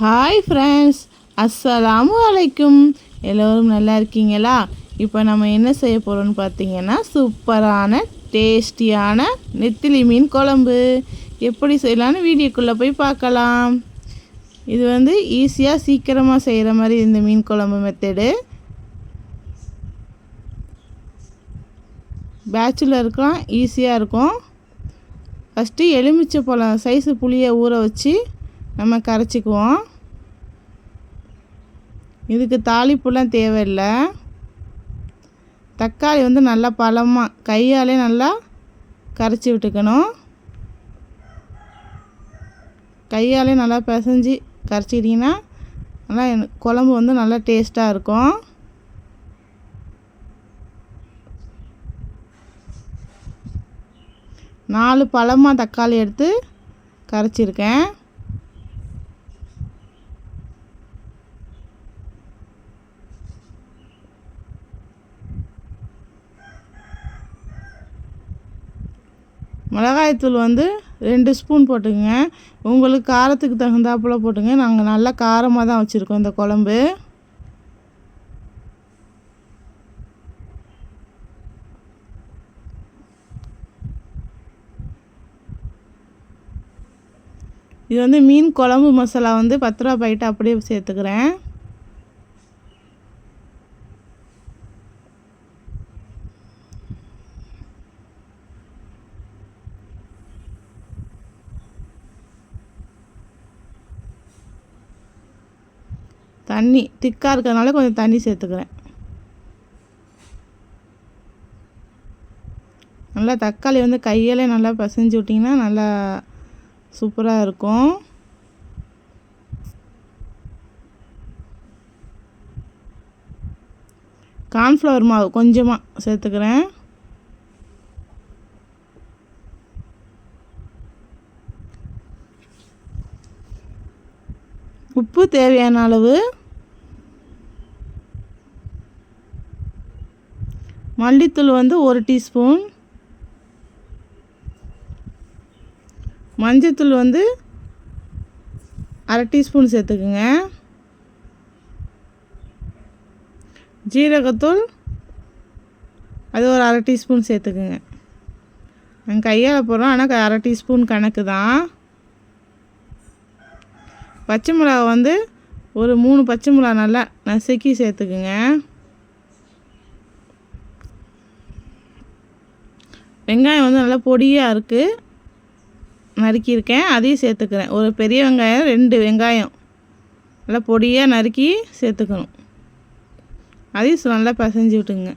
Hi friends அஸ்ஸலாமு அலைக்கும் எல்லோரும் நல்லா இருக்கீங்களா? இப்போ நம்ம என்ன செய்ய போகிறோம்னு பார்த்தீங்கன்னா சூப்பரான டேஸ்டியான நெத்திலி மீன் குழம்பு. எப்படி செய்யலான்னு வீடியோக்குள்ளே போய் பார்க்கலாம் இது வந்து ஈஸியாக சீக்கிரமாக செய்கிற மாதிரி இந்த மீன் குழம்பு மெத்தடு பேச்சுலருக்கெலாம் ஈஸியாக இருக்கும். ஃபஸ்ட்டு எலுமிச்சை பழம் சைஸு புளியை ஊற வச்சு நம்ம கரைச்சிக்குவோம். இதுக்கு தாளிப்புலாம் தேவையில்லை. தக்காளி வந்து நல்லா பழமாக கையாலே நல்லா கரைச்சி விட்டுக்கணும். கையாலே நல்லா பிசைஞ்சு கரைச்சிட்டிங்கன்னா நல்லா குழம்பு வந்து நல்லா டேஸ்ட்டாக இருக்கும். நாலு பழமாக தக்காளி எடுத்து கரைச்சிருக்கேன். மிளகாய்த்தூள் வந்து ரெண்டு ஸ்பூன் போட்டுக்கங்க. உங்களுக்கு காரத்துக்கு தகுந்தாப்பில் போட்டுங்க. நாங்கள் நல்லா காரமாக தான் வச்சுருக்கோம் இந்த குழம்பு. இது வந்து மீன் குழம்பு மசாலா வந்து பத்து ரூபா பாக்கெட்டு அப்படியே சேர்த்துக்கிறேன். தண்ணி திக்காக இருக்கிறதுனால கொஞ்சம் தண்ணி சேர்த்துக்கிறேன். நல்லா தக்காளி வந்து கையாலே நல்லா பசைஞ்சு விட்டிங்கன்னா நல்லா சூப்பராக இருக்கும். கார்ன்ஃப்ளவர் மாவு கொஞ்சமாக சேர்த்துக்கிறேன். உப்பு தேவையான அளவு மல்லித்தூள் வந்து ஒரு டீஸ்பூன். மஞ்சத்தூள் வந்து அரை டீஸ்பூன் சேர்த்துக்குங்க. ஜீரகத்தூள் அது ஒரு அரை டீஸ்பூன் சேர்த்துக்குங்க. நாங்கள் கையால் போடுறோம் ஆனால் அரை டீஸ்பூன் கணக்கு தான். பச்சை மிளகா வந்து ஒரு மூணு பச்சை மிளகா நல்லா நசுக்கி சேர்த்துக்குங்க. வெங்காயம் வந்து நல்லா பொடியாக இருக்குது நறுக்கியிருக்கேன். அதையும் சேர்த்துக்கிறேன். ஒரு பெரிய வெங்காயம் ரெண்டு வெங்காயம். நல்லா பொடியாக நறுக்கி சேர்த்துக்கணும். அதையும் நல்லா பசைஞ்சு விட்டுங்க.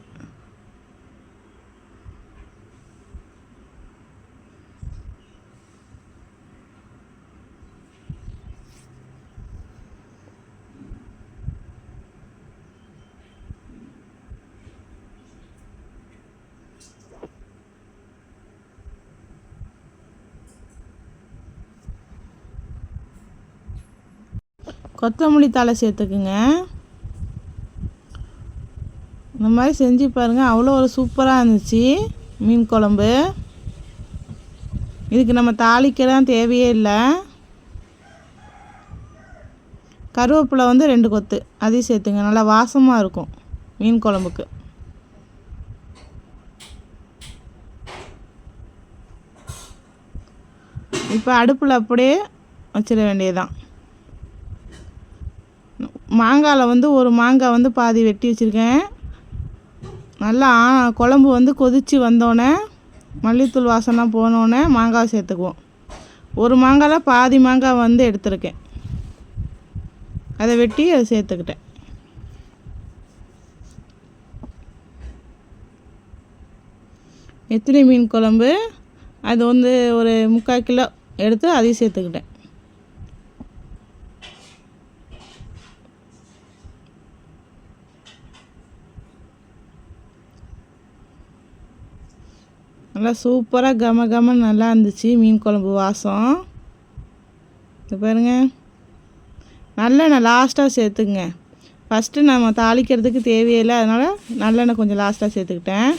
கொத்தமல்லி தலை சேர்த்துக்குங்க. இந்த மாதிரி செஞ்சு பாருங்கள் அவ்வளோ ஒரு சூப்பராக இருந்துச்சு மீன் குழம்பு. இதுக்கு நம்ம தாளிக்கலாம் தேவையே இல்லை. கருவேப்பிலை வந்து ரெண்டு கொத்து அதையும் சேர்த்துங்க. நல்லா வாசமாக இருக்கும் மீன் குழம்புக்கு. இப்போ அடுப்பில் அப்படியே வச்சிட வேண்டியதுதான். மாங்காயில் வந்து ஒரு மாங்காய் வந்து பாதி வெட்டி வச்சுருக்கேன். நல்லா குழம்பு வந்து கொதித்து வந்தோடனே மல்லித்தூள் வாசனை போனோடனே மாங்காய் சேர்த்துக்குவோம். ஒரு மாங்காயில் பாதி மாங்காய் வந்து எடுத்திருக்கேன். அதை வெட்டி அதை சேர்த்துக்கிட்டேன். எத்தனை மீன் குழம்பு அது வந்து ஒரு முக்கால் கிலோ எடுத்து அதையும் சேர்த்துக்கிட்டேன். நல்லா சூப்பராக கம கமன்னு நல்லா இருந்துச்சு. மீன் குழம்பு வாசம். இது பாருங்க. நல்லெண்ணெய் லாஸ்ட்டாக சேர்த்துங்க. ஃபஸ்ட்டு நம்ம தாளிக்கிறதுக்கு தேவையில்லை. அதனால் நல்லெண்ணெய் கொஞ்சம் லாஸ்ட்டாக சேர்த்துக்கிட்டேன்.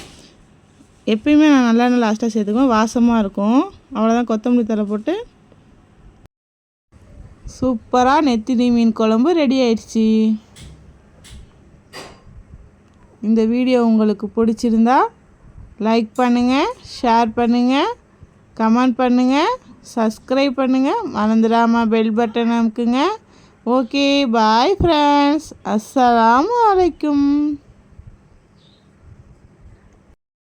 எப்பயுமே நான் நல்லெண்ணெய் லாஸ்ட்டாக சேர்த்துக்குவேன். வாசமாக இருக்கும். அவ்வளோதான் கொத்தமல்லி தலை போட்டு. சூப்பராக நெத்திலி மீன் குழம்பு ரெடி ஆயிடுச்சு. இந்த வீடியோ உங்களுக்கு பிடிச்சிருந்தா லைக் பண்ணுங்கள் ஷேர் பண்ணுங்கள் கமெண்ட் பண்ணுங்கள் சப்ஸ்கிரைப் பண்ணுங்கள் மறந்துடாமல் பெல் பட்டன் அமுக்குங்க. ஓகே பாய் ஃப்ரெண்ட்ஸ் அஸ்ஸலாம் வலைக்கும்